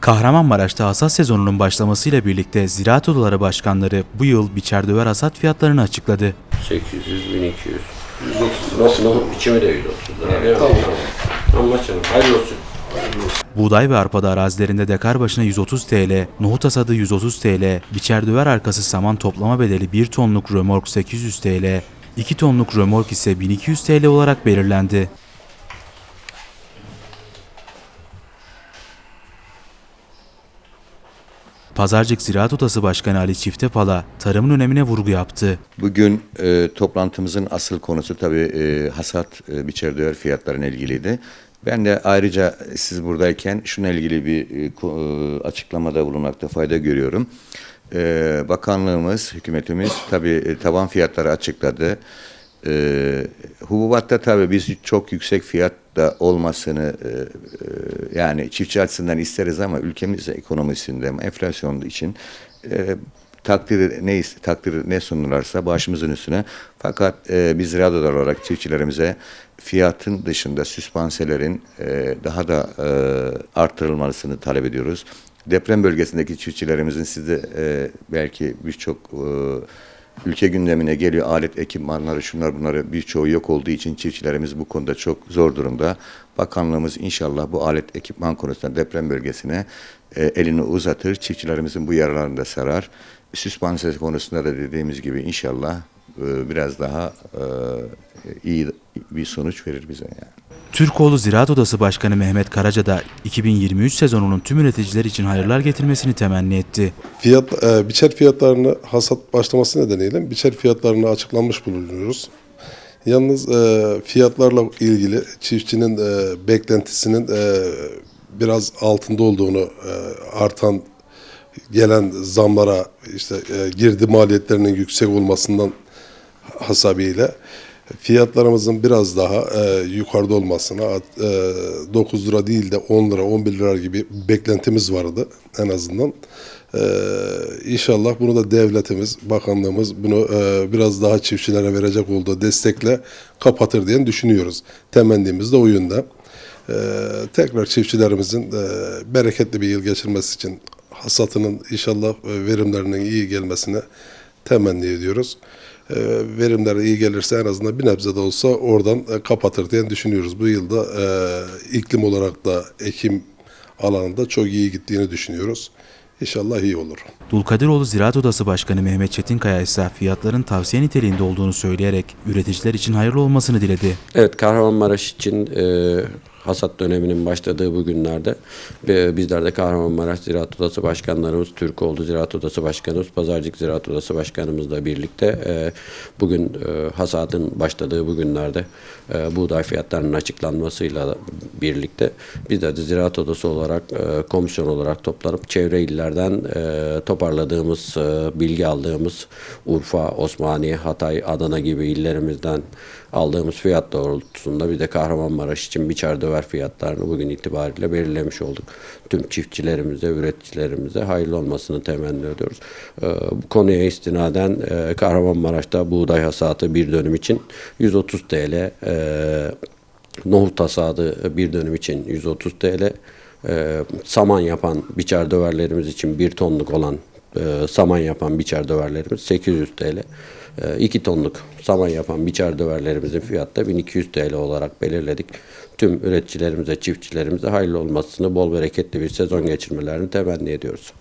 Kahramanmaraş'ta hasat sezonunun başlamasıyla birlikte Ziraat Odaları Başkanları bu yıl biçer döver hasat fiyatlarını açıkladı. 800, 1200. 130 lira. Nohut biçimi de 130 lira. Yani, tamam. Ama canım hayırlı olsun. Buğday ve arpada arazilerinde dekar başına 130 TL, nohut hasadı 130 TL, biçer döver arkası saman toplama bedeli 1 tonluk römork 800 TL, 2 tonluk römork ise 1200 TL olarak belirlendi. Pazarcık Ziraat Odası Başkanı Ali Çiftepala tarımın önemine vurgu yaptı. Bugün e, toplantımızın asıl konusu tabii e, hasat e, biçer döver fiyatlarına ilgiliydi. Ben de ayrıca siz buradayken şununla ilgili bir e, e, açıklamada bulunmakta fayda görüyorum. E, bakanlığımız, hükümetimiz tabii e, taban fiyatları açıkladı. E, hububatta tabii biz çok yüksek fiyatta olmasını e, e, yani çiftçi açısından isteriz ama ülkemiz ekonomisinde enflasyon için e, takdir ne takdir ne sunulursa başımızın üstüne. Fakat e, biz radyolar olarak çiftçilerimize fiyatın dışında süspanselerin e, daha da e, arttırılmasını talep ediyoruz. Deprem bölgesindeki çiftçilerimizin sizde e, belki birçok e, ülke gündemine geliyor alet ekipmanları şunlar bunları birçoğu yok olduğu için çiftçilerimiz bu konuda çok zor durumda. Bakanlığımız inşallah bu alet ekipman konusunda deprem bölgesine e, elini uzatır. Çiftçilerimizin bu yaralarını da sarar. Süspansiyon konusunda da dediğimiz gibi inşallah e, biraz daha e, iyi bir sonuç verir bize yani. Türkoğlu Ziraat Odası Başkanı Mehmet Karaca da 2023 sezonunun tüm üreticiler için hayırlar getirmesini temenni etti. Fiyat, e, biçer fiyatlarını hasat başlaması nedeniyle biçer fiyatlarını açıklanmış bulunuyoruz. Yalnız e, fiyatlarla ilgili çiftçinin e, beklentisinin e, biraz altında olduğunu e, artan gelen zamlara işte e, girdi maliyetlerinin yüksek olmasından hasabiyle fiyatlarımızın biraz daha e, yukarıda olmasına e, 9 lira değil de 10 lira 11 lira gibi beklentimiz vardı en azından. E, inşallah bunu da devletimiz, bakanlığımız bunu e, biraz daha çiftçilere verecek olduğu destekle kapatır diye düşünüyoruz. Temennimiz de o yönde. E, tekrar çiftçilerimizin e, bereketli bir yıl geçirmesi için hasatının inşallah e, verimlerinin iyi gelmesini temenni ediyoruz. E, Verimler iyi gelirse en azından bir nebze de olsa oradan e, kapatır diye düşünüyoruz. Bu yılda e, iklim olarak da ekim alanında çok iyi gittiğini düşünüyoruz. İnşallah iyi olur. Dulkadiroğlu Ziraat Odası Başkanı Mehmet Çetinkaya ise fiyatların tavsiye niteliğinde olduğunu söyleyerek üreticiler için hayırlı olmasını diledi. Evet Kahramanmaraş için e, hasat döneminin başladığı bu günlerde bizler de Kahramanmaraş Ziraat Odası Başkanlarımız, Türkoğlu Ziraat Odası Başkanımız, Pazarcık Ziraat Odası Başkanımızla birlikte e, bugün e, hasadın başladığı bu günlerde e, buğday fiyatlarının açıklanmasıyla birlikte bizler de Ziraat Odası olarak komisyon olarak toplanıp çevre illerden toparladığımız, bilgi aldığımız Urfa, Osmaniye, Hatay, Adana gibi illerimizden aldığımız fiyat doğrultusunda bir de Kahramanmaraş için biçer döver fiyatlarını bugün itibariyle belirlemiş olduk. Tüm çiftçilerimize, üreticilerimize hayırlı olmasını temenni ediyoruz. Ee, bu konuya istinaden e, Kahramanmaraş'ta buğday hasatı bir dönüm için 130 TL, e, nohut hasadı bir dönüm için 130 TL, e, saman yapan biçer döverlerimiz için bir tonluk olan e, saman yapan biçer döverlerimiz 800 TL. 2 tonluk saman yapan biçer döverlerimizin fiyatı da 1200 TL olarak belirledik. Tüm üreticilerimize, çiftçilerimize hayırlı olmasını, bol bereketli bir sezon geçirmelerini temenni ediyoruz.